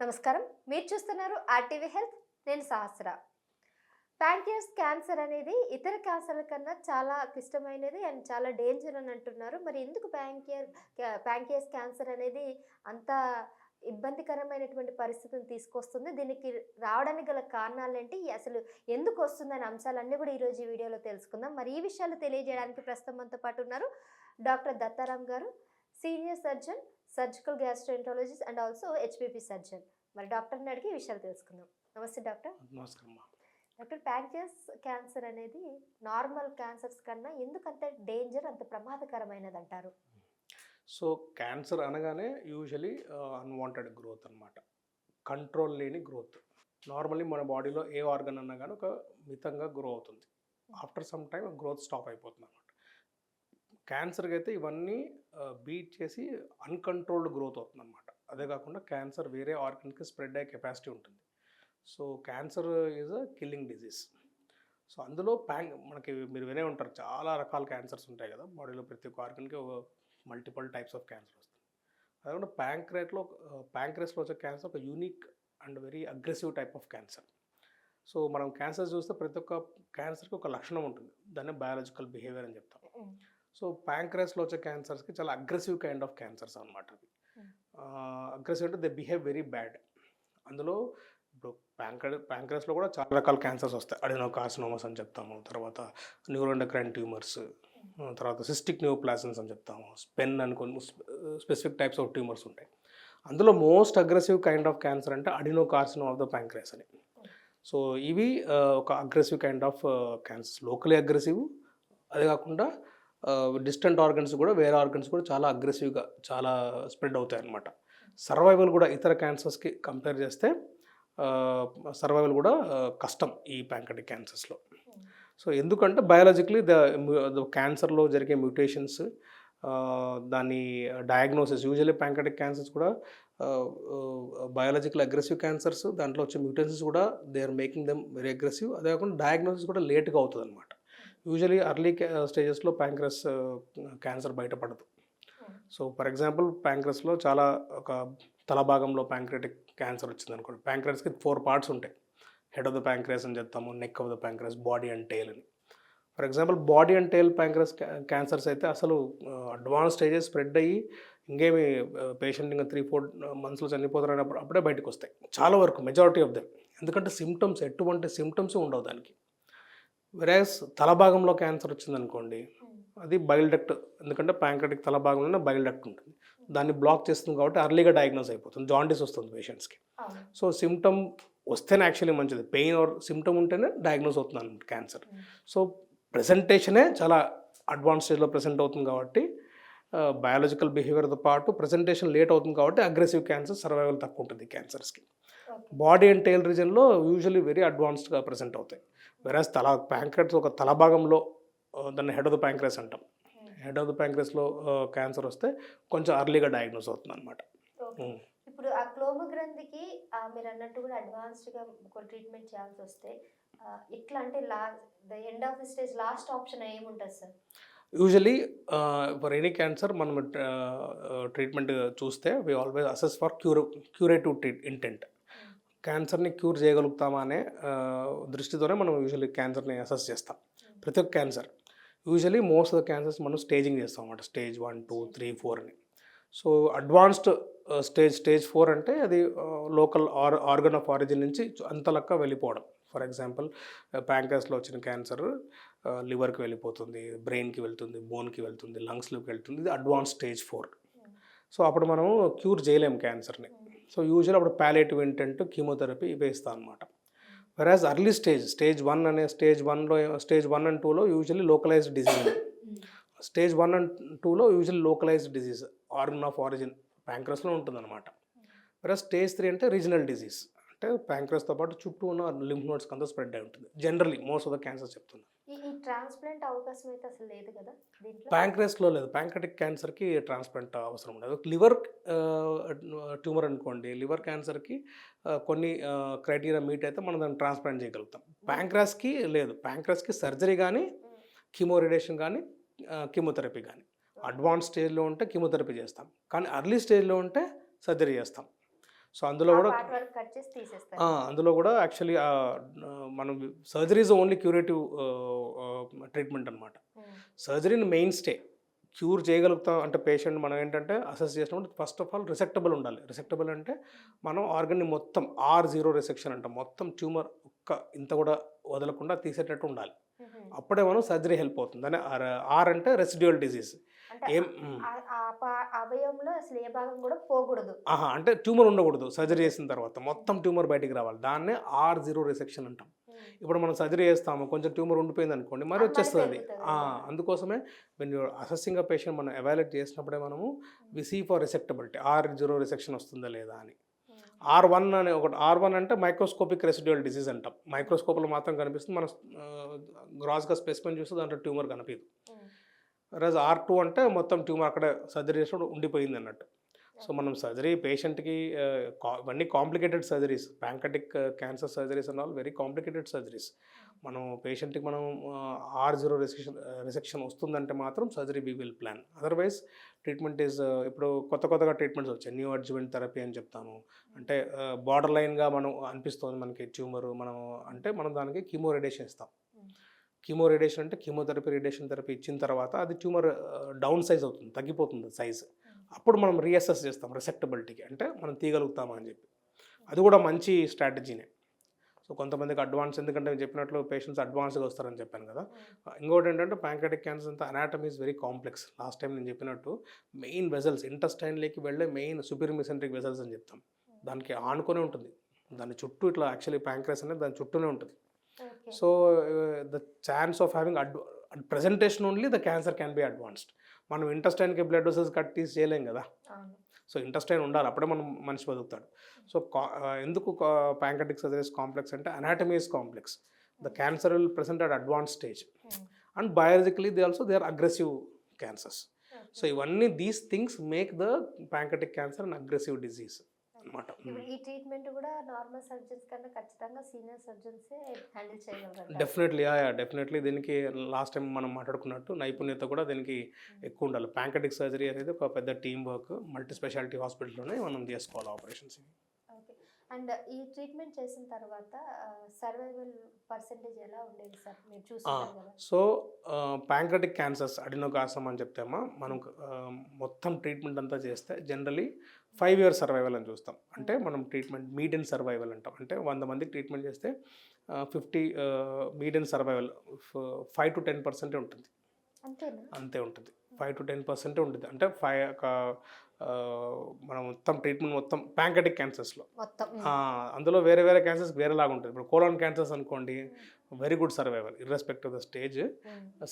నమస్కారం. మీరు చూస్తున్నారు ఆర్టీవీ హెల్త్. నేను సహస్ర. ప్యాంక్రియాస్ క్యాన్సర్ అనేది ఇతర క్యాన్సర్ల కన్నా చాలా క్లిష్టమైనది అండ్ చాలా డేంజర్ అని అంటున్నారు. మరి ఎందుకు ప్యాంకియర్ ప్యాంక్రియాస్ క్యాన్సర్ అనేది అంత ఇబ్బందికరమైనటువంటి పరిస్థితిని తీసుకొస్తుంది? దీనికి రావడానికి గల కారణాలు ఏంటి అసలు ఎందుకు వస్తుందనే అంశాలన్నీ కూడా ఈరోజు ఈ వీడియోలో తెలుసుకుందాం. మరి ఈ విషయాలు తెలియజేయడానికి ప్రస్తుతం మనతో పాటు ఉన్నారు డాక్టర్ దత్తారాం గారు senior surgeon surgical gastroenterologist and also HPP surgeon మరి డాక్టర్ని అడిగి విషయాలు తెలుసుకుందాం. నమస్తే డాక్టర్. నమస్కారం డాక్టర్ ప్యాంక్రియాస్ క్యాన్సర్ అనేది నార్మల్ క్యాన్సర్స్ కన్నా ఎందుకు అంత డేంజర్ అంత ప్రమాదకరమైనది అంటారు సో క్యాన్సర్ అనగానే యూజువలీ అన్వాంటెడ్ గ్రోత్ అనమాట కంట్రోల్ లేని గ్రోత్ నార్మల్లీ మన బాడీలో ఏ ఆర్గన్ అన్నా కానీ ఒక మితంగా గ్రో అవుతుంది. After some time growth stop అయిపోతుంది అనమాట క్యాన్సర్కి అయితే ఇవన్నీ బీట్ చేసి అన్కంట్రోల్డ్ గ్రోత్ అవుతుంది అనమాట అదే కాకుండా క్యాన్సర్ వేరే ఆర్గన్కి స్ప్రెడ్ అయ్యే కెపాసిటీ ఉంటుంది. So cancer is a killing disease. So అందులో ప్యాంక్ మనకి మీరు వినే ఉంటారు చాలా రకాల క్యాన్సర్స్ ఉంటాయి కదా బాడీలో ప్రతి ఒక్క ఆర్గన్కి multiple multiple types of cancer వస్తుంది. అదేకాకుండా ప్యాంక్రేట్లో ప్యాంక్రేస్లో వచ్చే క్యాన్సర్ ఒక unique and very aggressive type of cancer. So మనం క్యాన్సర్ చూస్తే ప్రతి ఒక్క క్యాన్సర్కి ఒక లక్షణం ఉంటుంది. దాన్ని బయాలజికల్ బిహేవియర్ అని చెప్తాం. సో ప్యాంక్రస్లో వచ్చే క్యాన్సర్స్కి చాలా అగ్రెసివ్ కైండ్ ఆఫ్ క్యాన్సర్స్ అనమాట అవి. అగ్రెసివ్ అంటే దే బిహేవ్ వెరీ బ్యాడ్. అందులో ఇప్పుడు ప్యాంక్ర ప్యాంక్రస్లో కూడా చాలా రకాల క్యాన్సర్స్ వస్తాయి. అడినో కార్సినోమస్ అని చెప్తాము తర్వాత న్యూరోండక్రైన్ ట్యూమర్స్ తర్వాత సిస్టిక్ న్యూప్లాసన్స్ అని చెప్తాము స్పెన్ అని కొన్ని స్పెసిఫిక్ టైప్స్ ఆఫ్ ట్యూమర్స్ ఉంటాయి. అందులో most aggressive kind of cancer అంటే adenocarcinoma of the pancreas అని. సో ఇవి ఒక aggressive kind of cancers. Locally aggressive అదే కాకుండా డిస్టెంట్ ఆర్గన్స్ కూడా వేరే ఆర్గన్స్ కూడా చాలా అగ్రెసివ్గా చాలా స్ప్రెడ్ అవుతాయి అన్నమాట. సర్వైవల్ కూడా ఇతర క్యాన్సర్స్కి కంపేర్ చేస్తే సర్వైవల్ కూడా కష్టం ఈ ప్యాంకటిక్ క్యాన్సర్స్లో సో ఎందుకంటే బయాలజికలీ ద క్యాన్సర్లో జరిగే మ్యూటేషన్స్ దాని డయాగ్నోసిస్ యూజువల్లీ ప్యాంకటిక్ క్యాన్సర్స్ కూడా బయాలజికల్ అగ్రెసివ్ క్యాన్సర్స్ దాంట్లో వచ్చే మ్యూటేషన్స్ కూడా they are making them very aggressive అదే కాకుండా డయాగ్నోసిస్ కూడా లేట్గా అవుతుంది అనమాట యూజువలీ అర్లీ స్టేజెస్లో ప్యాంక్రస్ క్యాన్సర్ బయటపడదు. సో ఫర్ ఎగ్జాంపుల్ ప్యాంక్రస్లో చాలా ఒక తల భాగంలో ప్యాంక్రెటిక్ క్యాన్సర్ వచ్చింది అనుకోండి. ప్యాంక్రస్కి ఫోర్ పార్ట్స్ ఉంటాయి. హెడ్ ఆఫ్ ద ప్యాంక్రస్ అని చెప్తాము neck of the pancreas body and tail అని. For example body and tail pancreas cancers అయితే అసలు అడ్వాన్స్ స్టేజెస్ స్ప్రెడ్ అయ్యి ఇంకేమి పేషెంట్ ఇంకా త్రీ ఫోర్ మంత్స్లో చనిపోతారు అప్పుడే బయటకు వస్తాయి చాలా వరకు మెజారిటీ ఆఫ్ దెమ్. ఎందుకంటే సిమ్టమ్స్ ఎటువంటి సిమ్టమ్స్ ఉండవు దానికి. వెరాస్ తల భాగంలో క్యాన్సర్ వచ్చిందనుకోండి అది బైల్ డక్ట్ ఎందుకంటే ప్యాంక్రటిక్ తల భాగంలోనే బైల్ డక్ట్ ఉంటుంది. దాన్ని బ్లాక్ చేస్తుంది కాబట్టి అర్లీగా డయాగ్నోస్ అయిపోతుంది జాండీస్ వస్తుంది పేషెంట్స్కి సో సిమ్టమ్ వస్తేనే యాక్చువల్లీ మంచిది. పెయిన్ ఆర్ సిమ్టమ్ ఉంటేనే డయాగ్నోస్ అవుతుంది అనమాట క్యాన్సర్ సో ప్రెజెంటేషనే చాలా అడ్వాన్స్ స్టేజ్లో ప్రెసెంట్ అవుతుంది కాబట్టి బయాలజికల్ బిహేవియర్తో పాటు ప్రెజెంటేషన్ లేట్ అవుతుంది కాబట్టి అగ్రెసివ్ క్యాన్సర్ సర్వైవల్ తక్కువ ఉంటుంది క్యాన్సర్స్కి బాడీ అండ్ టైల్ రీజన్లో యూజువల్లీ వెరీ అడ్వాన్స్డ్గా ప్రెసెంట్ అవుతాయి. వెరాస్ తల ప్యాంక్రెస్ ఒక తల భాగంలో దాన్ని హెడ్ ఆఫ్ ద ప్యాంక్రెస్ అంటాం. హెడ్ ఆఫ్ ద ప్యాంక్రెస్లో క్యాన్సర్ వస్తే కొంచెం అర్లీగా డయాగ్నోస్ అవుతుంది అనమాట ఇప్పుడు ఆ క్లోమ గ్రంథికి ఆ, మీరు అన్నట్టు కూడా అడ్వాన్స్డ్గా ట్రీట్మెంట్ చేయాల్సి వస్తే ఎట్లా అంటే లా the end of the stage last option ఏముంటుంది sir? Usually for any cancer మనం ట్రీట్మెంట్ చూస్తే we always assess for cure curative treat intent క్యాన్సర్ని క్యూర్ చేయగలుగుతామా అనే దృష్టితోనే మనం యూజువల్లీ క్యాన్సర్ని అసెస్ చేస్తాం. ప్రతి ఒక్క cancer. Usually most of the cancers మనం స్టేజింగ్ చేస్తాం అన్నమాట. Stage one two three four అని. So advanced stage stage four అంటే అది local or organ of origin నుంచి అంతలక్క వెళ్ళిపోవడం. ఫర్ ఎగ్జాంపుల్ ప్యాంకర్స్లో వచ్చిన క్యాన్సర్ లివర్కి వెళ్ళిపోతుంది బ్రెయిన్కి వెళ్తుంది బోన్కి వెళ్తుంది లంగ్స్లోకి వెళ్తుంది. ఇది అడ్వాన్స్ స్టేజ్ ఫోర్. సో అప్పుడు మనం క్యూర్ చేయలేం క్యాన్సర్ని. సో యూజువల్ అప్పుడు ప్యాలేటివ్ ఇంటెంట్ కీమోథెరపీ వేస్తాం అనమాట whereas early stage stage one అనే స్టేజ్ వన్లో స్టేజ్ వన్ అండ్ టూలో usually localized disease stage one and టూలో usual localized disease organ of origin ప్యాంక్రస్లో ఉంటుందన్నమాట. వెరాజ్ స్టేజ్ త్రీ అంటే రీజనల్ డిజీజ్ అంటే ప్యాంక్రస్తో పాటు చుట్టూ ఉన్న లింఫ్ నోట్స్ అంతా స్ప్రెడ్ అయి ఉంటుంది generally most of the cancer చెప్తున్నా. ఈ ట్రాన్స్ప్లాంట్ అవకాశం అయితే అసలు లేదు కదా ప్యాంక్రస్లో లేదు. ప్యాంక్రటిక్ క్యాన్సర్కి ట్రాన్స్ప్లాంట్ అవసరం ఉండదు. లివర్ ట్యూమర్ అనుకోండి. లివర్ క్యాన్సర్కి కొన్ని క్రైటీరియా మీట్ అయితే మనం దాన్ని ట్రాన్స్ప్లాంట్ చేయగలుగుతాం. ప్యాంక్రాస్కి లేదు. ప్యాంక్రాస్కి సర్జరీ కానీ కీమో రేడియేషన్ కానీ కీమోథెరపీ కానీ అడ్వాన్స్ స్టేజ్లో ఉంటే కీమోథెరపీ చేస్తాం. కానీ అర్లీ స్టేజ్లో ఉంటే సర్జరీ చేస్తాం. సో అందులో కూడా అందులో కూడా యాక్చువల్లీ మనం surgery is only curative treatment అనమాట సర్జరీని మెయిన్ స్టే క్యూర్ చేయగలుగుతాం అంటే పేషెంట్ మనం ఏంటంటే అసెస్ చేసినప్పుడు ఫస్ట్ ఆఫ్ ఆల్ రిసెక్టబుల్ ఉండాలి. రిసెక్టబుల్ అంటే మనం ఆర్గన్ని మొత్తం ఆర్ జీరో రిసెక్షన్ అంటాం. మొత్తం ట్యూమర్ ఒక్క ఇంత కూడా వదలకుండా తీసేటట్టు ఉండాలి. అప్పుడే మనం సర్జరీ హెల్ప్ అవుతుంది. అని ఆర్ ఆర్ అంటే రెసిడ్యువల్ డిజీజ్ ఏం అవయవంలో అసలు ఏ భాగం కూడా పోకూడదు. ఆహా అంటే ట్యూమర్ ఉండకూడదు సర్జరీ చేసిన తర్వాత. మొత్తం ట్యూమర్ బయటికి రావాలి. దాన్నే ఆర్ జీరో రిసెక్షన్ అంటాం. ఇప్పుడు మనం సర్జరీ చేస్తాము కొంచెం ట్యూమర్ ఉండిపోయింది అనుకోండి మరి వచ్చేస్తుంది. అది అందుకోసమే వెన్ యూ అసెసింగ్ పేషెంట్ మనం ఎవాల్యుయేట్ చేసినప్పుడే మనము we see for resectability R zero resection వస్తుందా లేదా అని. ఆర్ వన్ అనే ఒకటి ఆర్ వన్ అంటే మైక్రోస్కోపిక్ రెసిడ్యువల్ డిసీజ్ అంటాం. మైక్రోస్కోప్లో మాత్రం కనిపిస్తుంది. మన గ్రాస్గా స్పెసిమెన్ చూస్తే దాంట్లో ట్యూమర్ కనిపించదు. రాజ్ ఆర్ టూ అంటే మొత్తం ట్యూమర్ అక్కడ సర్జరీ చేసినప్పుడు ఉండిపోయింది అన్నట్టు. సో మనం సర్జరీ పేషెంట్కి ఇవన్నీ complicated surgeries pancreatic cancer surgeries and all very complicated surgeries మనం పేషెంట్కి మనం ఆర్ జీరో రిసెక్షన్ రిసెక్షన్ వస్తుందంటే మాత్రం surgery be will plan otherwise treatment is ఇప్పుడు కొత్త కొత్తగా ట్రీట్మెంట్స్ వచ్చాయి. న్యూ అడ్జువెంట్ థెరపీ అని చెప్తాను అంటే బార్డర్ లైన్గా మనం అనిపిస్తుంది మనకి ట్యూమర్ మనం అంటే మనం దానికి కీమో రేడియేషన్ ఇస్తాం కీమో రేడియేషన్ అంటే కీమోథెరపీ రేడియేషన్ థెరపీ ఇచ్చిన తర్వాత అది ట్యూమర్ డౌన్ సైజ్ అవుతుంది తగ్గిపోతుంది సైజ్. అప్పుడు మనం రీఅసెస్ చేస్తాం రిసెక్టబిలిటీకి అంటే మనం తీయగలుగుతామా అని చెప్పి. అది కూడా మంచి స్ట్రాటజీనే. సో కొంతమందికి అడ్వాన్స్ ఎందుకంటే నేను చెప్పినట్లు పేషెంట్స్ అడ్వాన్స్గా వస్తారని చెప్పాను కదా. ఇంకోటి ఏంటంటే ప్యాంక్రెటిక్ క్యాన్సర్ అంతా anatomy is very complex last time నేను చెప్పినట్టు మెయిన్ వెజల్స్ ఇంటస్టైన్లోకి వెళ్ళే మెయిన్ సూపర్మిసెంట్రిక్ వెజల్స్ అని చెప్తాం. దానికి ఆనుకొని ఉంటుంది. దాని చుట్టూ ఇట్లా యాక్చువల్లీ ప్యాంక్రస్ అనేది దాని చుట్టూనే ఉంటుంది. So the chance of having ad presentation only the cancer can be advanced మనం ఇంటస్టైన్కి బ్లడ్ డోసెస్ కట్ తీసి చేయలేం కదా. సో ఇంటస్టైన్ ఉండాలి. అప్పుడే మనం మనిషి బతుకుతాడు. సో ఎందుకు ప్యాంకటిక్ సర్జరీస్ కాంప్లెక్స్ అంటే anatomy is complex the cancer will present at advance stage and biologically they also they are aggressive cancers so ఇవన్నీ these things make the pancreatic cancer an aggressive disease అనమాట ఈ treatment కూడా normal surgeons కన్నా ఖచ్చితంగా senior surgeons handle చేయగలరు. Definitely definitely దీనికి last time మనం మాట్లాడుకున్నట్టు నైపుణ్యత కూడా దీనికి ఎక్కువ ఉండాలి. ప్యాంకటిక్ సర్జరీ అనేది ఒక పెద్ద టీమ్ వర్క్ మల్టీ స్పెషాలిటీ హాస్పిటల్లోనే మనం చేసుకోవాలి ఆపరేషన్స్ ఓకే అండ్ ఈ ట్రీట్మెంట్ చేసిన తర్వాత సర్వైవల్ పర్సంటేజ్ ఎలా ఉండేది సార్? మీరు కదా. సో ప్యాంక్రటిక్ క్యాన్సర్స్ అడినోకాసం అని చెప్తేమా మనం మొత్తం ట్రీట్మెంట్ అంతా చేస్తే జనరలీ ఫైవ్ ఇయర్స్ సర్వైవల్ అని చూస్తాం. అంటే మనం ట్రీట్మెంట్ మీడియన్ సర్వైవల్ అంటాం. అంటే వంద మందికి ట్రీట్మెంట్ చేస్తే fifty median survival five to ten పర్సెంటే ఉంటుంది. అంతే ఉంటుంది. ఫైవ్ టు టెన్ పర్సెంటే ఉంటుంది. అంటే ఫైవ్ ఒక మనం మొత్తం ట్రీట్మెంట్ మొత్తం ప్యాంకటిక్ క్యాన్సర్స్లో మొత్తం. అందులో వేరే వేరే క్యాన్సర్స్ వేరేలాగా ఉంటుంది ఇప్పుడు కోలాన్ క్యాన్సర్స్ అనుకోండి very good survival irrespective of the stage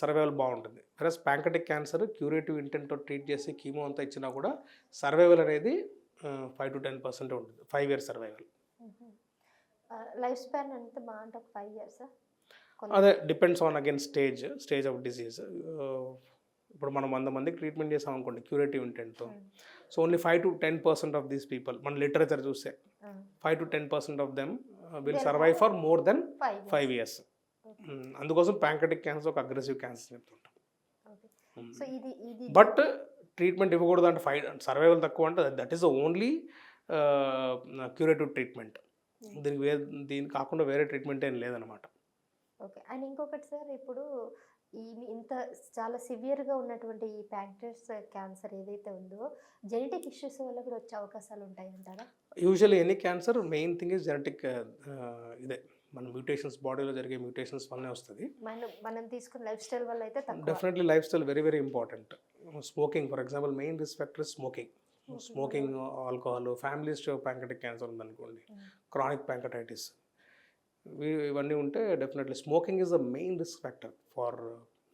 survival బాగుంటుంది. ప్లస్ ప్యాంకటిక్ క్యాన్సర్ క్యూరేటివ్ ఇంటెంట్తో ట్రీట్ చేసి కీమో అంతా ఇచ్చినా కూడా సర్వైవల్ అనేది ఫైవ్ టు టెన్ పర్సెంట్ ఉంటుంది. Five years survival life span అంతా బాగా అంటే ఒక ఫైవ్ ఇయర్స్ అదే depends on again stage stage of disease ఇప్పుడు మనం వంద మందికి ట్రీట్మెంట్ చేసాం అనుకోండి curative ఇంటెంట్తో so only five to ten percent of these people మన లిటరేచర్ చూస్తే. Five to ten percent of them will survive for more than five years అందుకోసం pancreatic cancer ఒక అగ్రెసివ్ క్యాన్సర్ చెప్తుంటాం. సో ఇది ఇది బట్ ట్రీట్మెంట్ ఇవ్వకూడదు అంటే five survival తక్కువ అంటే that is only curative treatment. దీనికి వేరే దీనికి కాకుండా వేరే ట్రీట్మెంట్ ఏం లేదనమాట ఓకే. అండ్ ఇంకొకటి సార్ ఇప్పుడు ఈ ఇంత చాలా సివియర్గా ఉన్నటువంటి ఈ ప్యాంక్రస్ క్యాన్సర్ ఏదైతే ఉందో జెనెటిక్ ఇష్యూస్ వల్ల కూడా వచ్చే అవకాశాలు ఉంటాయి అంటారా usually any cancer main thing is genetic ఇదే. మన మ్యూటేషన్స్ బాడీలో జరిగే మ్యూటేషన్స్ వల్లనే వస్తుంది. మనం మనం తీసుకున్న లైఫ్ స్టైల్ వల్ల అయితే తక్కువ. Definitely life style very very important smoking for example main risk factor smoking smoking alcohol families pancreatic cancer ఉందనుకోండి క్రానిక్ ప్యాంకటైటిస్ ఇవన్నీ ఉంటే definitely smoking is the main risk factor for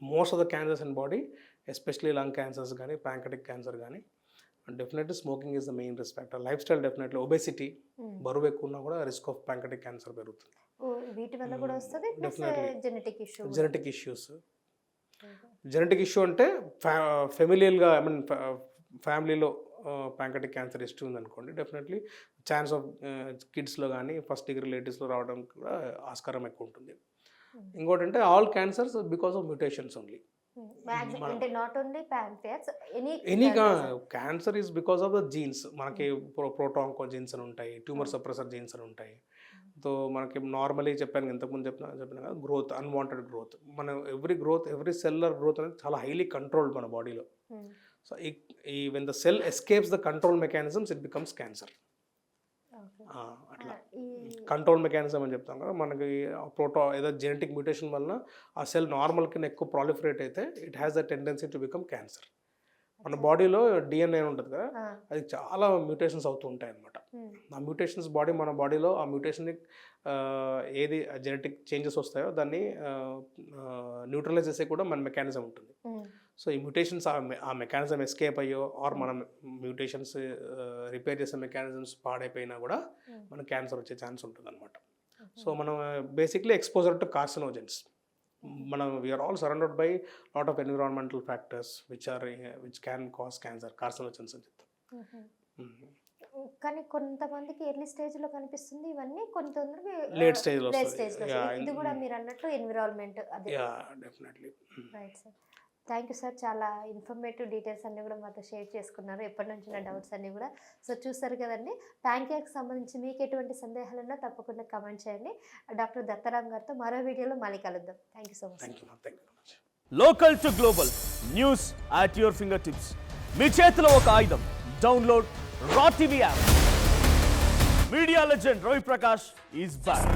most of the cancers in body especially lung cancers కానీ pancreatic cancer కానీ definitely smoking is the main risk factor life style definitely obesity. బరువు ఎక్కువ ఉన్నా కూడా risk of pancreatic cancer పెరుగుతుంది. ఓ, వీటి వల్ల కూడా వస్తుంది? Plus definitely. Genetic issue genetic issues genetic issue అంటే ఫ్యా ఫెమిలియల్గా ఐ మీన్ ఫ్యామిలీలో ప్యాంకటిక్ క్యాన్సర్ హిస్టరీ ఉందనుకోండి డెఫినెట్లీ ఛాన్స్ ఆఫ్ కిడ్స్లో కానీ ఫస్ట్ డిగ్రీ రిలేటివ్స్లో రావడానికి కూడా ఆస్కారం ఎక్కువ ఉంటుంది. ఇంకోటి అంటే all cancers because of mutations only అంటే not only pancreas any any cancer is because of the genes మనకి ప్రో ప్రోటాంకో జీన్స్ అని ఉంటాయి ట్యూమర్ సప్రెసర్ జీన్స్ అని ఉంటాయి. సో మనకి నార్మలీ చెప్పాను ఇంతకుముందు చెప్పిన చెప్పిన కదా గ్రోత్ అన్వాంటెడ్ గ్రోత్ మన every growth every cellular growth అనేది చాలా హైలీ కంట్రోల్డ్ మన బాడీలో సో ఈ ఈ when the cell escapes the control mechanisms it becomes cancer అట్లా. కంట్రోల్ మెకానిజం అని చెప్తాం కదా మనకి ప్రోటో ఏదో జెనెటిక్ మ్యూటేషన్ వల్ల ఆ సెల్ నార్మల్ కింద ఎక్కువ ప్రాలిఫరేట్ అయితే it has the tendency to become cancer మన బాడీలో డిఎన్ఏ ఉంటుంది కదా అది చాలా మ్యూటేషన్స్ అవుతూ ఉంటాయి అన్నమాట. ఉమ్, ఆ మ్యూటేషన్స్ బాడీ మన బాడీలో ఆ మ్యూటేషన్ని ఏది జెనెటిక్ చేంజెస్ వస్తాయో దాన్ని న్యూట్రలైజ్ చేసే కూడా మన మెకానిజం ఉంటుంది. సో ఈ మ్యూటేషన్స్ ఆ మెకానిజం ఎస్కేప్ అయ్యో ఆర్ మన మ్యూటేషన్స్ రిపేర్ చేసే మెకానిజమ్స్ పాడైపోయినా కూడా Hmm. మన క్యాన్సర్ వచ్చే ఛాన్స్ ఉంటుంది అనమాట సో మనం బేసిక్లీ ఎక్స్పోజర్ టు కార్సినోజెన్స్ మనం we are all surrounded by lot of environmental factors which are which can cause cancer carcinogens అని చెప్తాం ఉమ్. Mm. కానీ కొంతమందికి ఎర్లీ స్టేజ్లో కనిపిస్తుంది ఇవన్నీ కొంత తొందరగా Late stage లో లేట్. స్టేజ్లో. ఇది కూడా మీరు అన్నట్టు ఎన్విరాన్మెంట్ అదే yeah definitely right sir thank you sir చాలా ఇన్ఫర్మేటివ్ డీటెయిల్స్ అన్ని కూడా మాతో షేర్ చేసుకున్నారు. ఎప్పటి నుంచి నా డౌట్స్ అన్ని కూడా. సో చూస్తారు కదండి. ప్యాంకేక్ సంబంధించి మీకు ఎటువంటి సందేహాలు ఉన్నా తప్పకుండా కమెంట్ చేయండి. డాక్టర్ దత్తరామ్ గారితో మరో వీడియోలో మళ్ళీ కలుద్దాం. Thank you so much local to global news at your fingertips మీ చేతిలో ఒక ఆయుధం. Download raw TV app media legend Ravi Prakash is back